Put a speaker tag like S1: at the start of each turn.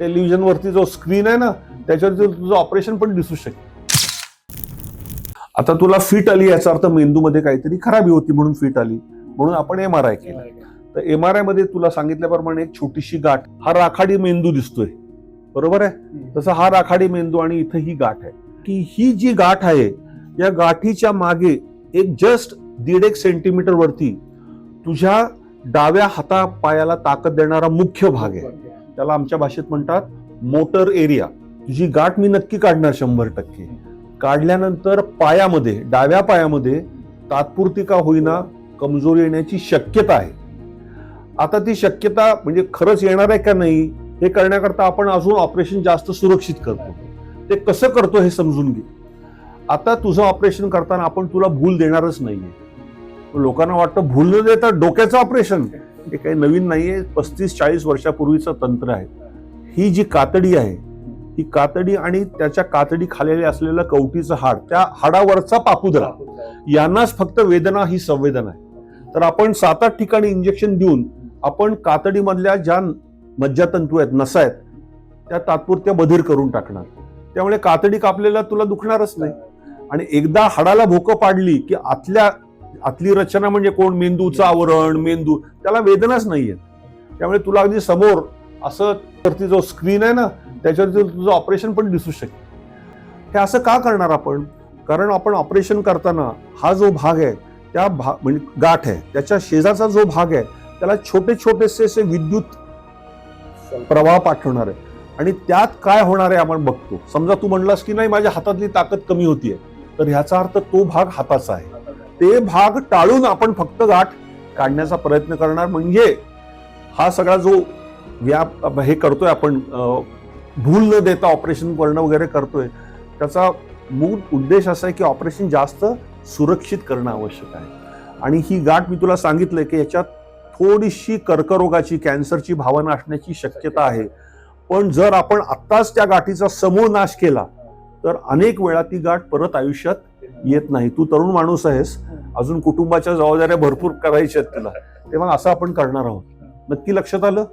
S1: Television वरती जो screen आहे ना त्याच्यावरती तुझं ऑपरेशन पण दिसू शकते आता तुला फिट आली याचा अर्थ मेंदूमध्ये काहीतरी खराबी होती म्हणून फिट आली म्हणून आपण एम आर आय केला. तर एम आर आयमध्ये तुला सांगितल्याप्रमाणे एक छोटीशी गाठ हा राखाडी मेंदू दिसतोय. बरोबर आहे? तसं हा राखाडी मेंदू आणि इथं ही गाठ आहे. की ही जी गाठ आहे या गाठीच्या मागे एक जस्ट दीड एक सेंटीमीटर वरती तुझ्या डाव्या हाता पायाला ताकद देणारा मुख्य भाग आहे. त्याला आमच्या भाषेत म्हणतात मोटर एरिया. तुझी गाठ मी नक्की काढणार शंभर टक्के. काढल्यानंतर पायामध्ये डाव्या पायामध्ये तात्पुरती का होईना कमजोरी येण्याची शक्यता आहे. आता ती शक्यता म्हणजे खरंच येणार आहे का नाही हे करण्याकरता आपण अजून ऑपरेशन जास्त सुरक्षित करतो. ते कसं करतो हे समजून घे. आता तुझं ऑपरेशन करताना आपण तुला भूल देणारच नाहीये. लोकांना वाटतं भूल न देता डोक्याचं ऑपरेशन हे काही नवीन नाही आहे पस्तीस चाळीस वर्षापूर्वीचं तंत्र आहे. ही जी कातडी आहे ही कातडी आणि त्याच्या कातडी खालेले असलेलं कवटीचं हाड त्या हाडावरचा पापुद्रा यांनाच फक्त वेदना ही संवेदना आहे. तर आपण सात आठ ठिकाणी इंजेक्शन देऊन आपण कातडीमधल्या ज्या मज्जातंतू आहेत नसा आहेत त्या तात्पुरत्या बधीर करून टाकणार. त्यामुळे कातडी कापलेला तुला दुखणारच नाही. आणि एकदा हाडाला भोकं पाडली की आतल्या आतली रचना म्हणजे कोण? मेंदूचं आवरण मेंदू. त्याला वेदनाच नाहीये. त्यामुळे तुला अगदी समोर असं वरती जो स्क्रीन आहे ना त्याच्यावरती तुझं ऑपरेशन पण दिसू शकते हे असं का करणार आपण? कारण आपण ऑपरेशन करताना हा जो भाग आहे त्या भाग म्हणजे गाठ आहे त्याच्या शेजारचा जो भाग आहे त्याला छोटे छोटेसे असे विद्युत प्रवाह पाठवणार आहे. आणि त्यात काय होणार आहे आपण बघतो. समजा तू म्हणलास की नाही माझ्या हातातली ताकद कमी होतीये. तर ह्याचा अर्थ तो भाग हाताचा आहे. ते भाग टाळून आपण फक्त गाठ काढण्याचा प्रयत्न करणार. म्हणजे हा सगळा जो व्याप हे करतोय आपण भूल न देता ऑपरेशन करणं वगैरे करतोय त्याचा मूळ उद्देश असा आहे की ऑपरेशन जास्त सुरक्षित करणं आवश्यक आहे. आणि ही गाठ मी तुला सांगितलंय की याच्यात थोडीशी कर्करोगाची कॅन्सरची भावना असण्याची शक्यता आहे. पण जर आपण आत्ताच त्या गाठीचा समूळ नाश केला तर अनेक वेळा ती गाठ परत आयुष्यात येत नाही. तू तरुण माणूस आहेस. अजून कुटुंबाच्या जबाबदाऱ्या भरपूर करायच्या आहेत तुला. तेव्हा असं आपण करणार आहोत. नक्की लक्षात आलं?